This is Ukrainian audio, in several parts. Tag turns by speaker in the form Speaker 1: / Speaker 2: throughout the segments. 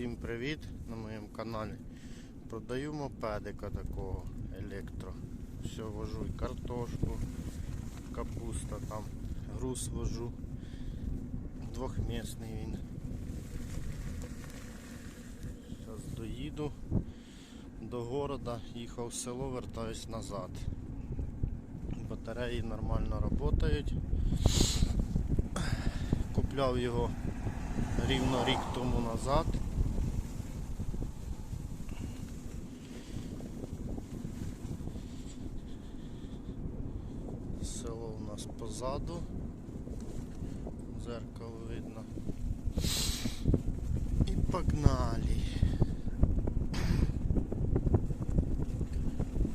Speaker 1: Всім привіт на моєму каналі. Продаю мопедика такого електро. Все, вожу і картошку, капуста там, груз вожу. Двохмісний він. Зараз доїду до города, їхав в село, вертаюсь назад. Батареї нормально працюють. Купляв його рівно рік тому назад. Село у нас позаду. Зеркало видно. І погнали.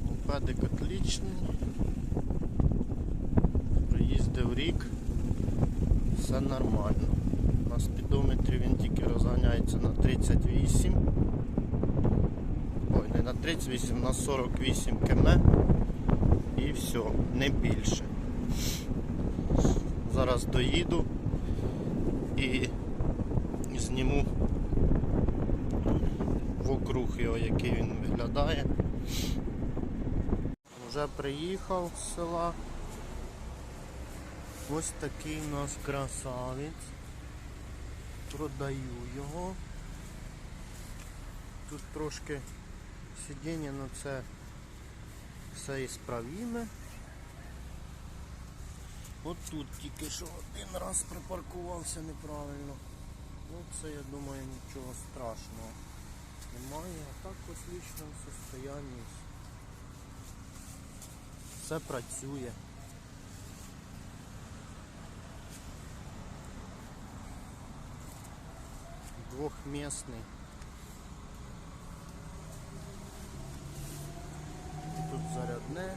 Speaker 1: Мопедик отличний. Проїздив рік. Все нормально. На спідометрі він тільки розганяється на 38. Ой, не на 38, на 48 км. І все, не більше. Зараз доїду і зніму вокруг його, який він виглядає. Вже приїхав з села. Ось такий у нас красавець. Продаю його. Тут трошки сидіння, але це все ісправіме. От тут тільки що один раз припаркувався неправильно. Ну це я думаю нічого страшного немає. А так в отличному состоянні. Все працює. Двохмісний. Тут зарядне.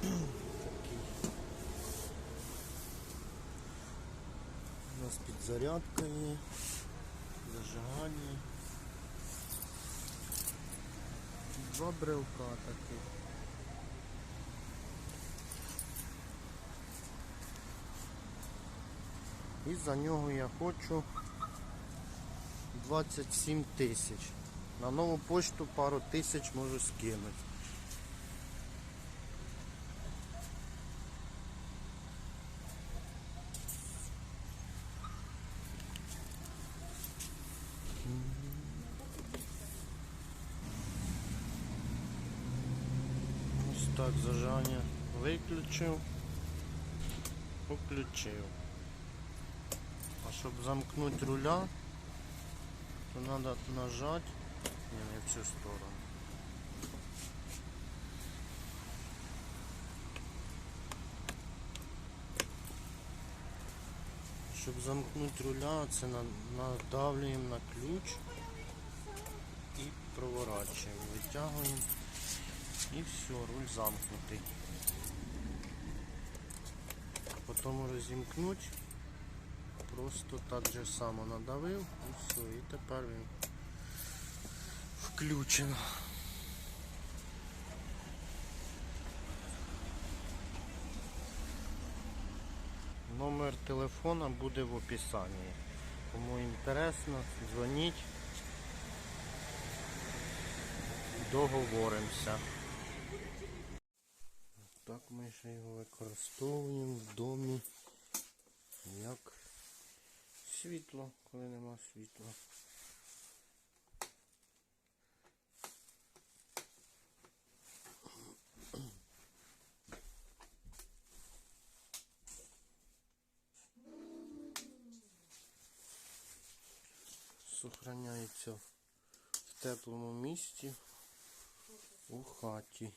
Speaker 1: Такий. У нас підзарядка є, зажигання. Два брелка таких. І за нього я хочу 27 тисяч. На нову почту пару тисяч можу скинути. Ось так зажання виключив, включив. А щоб замкнути руля, то треба нажати не, в цю сторону. Щоб замкнути руля, це на- надавлюємо на ключ і проворачуємо, витягуємо і все, руль замкнутий. Потім розімкнути. Просто так же само надавив і все, і тепер він включено. Номер телефона буде в описанні. Кому інтересно, дзвоніть. Договоримося. Так ми ще його використовуємо в домі як світло, коли нема світла. Сохраняється в теплому місці у хаті.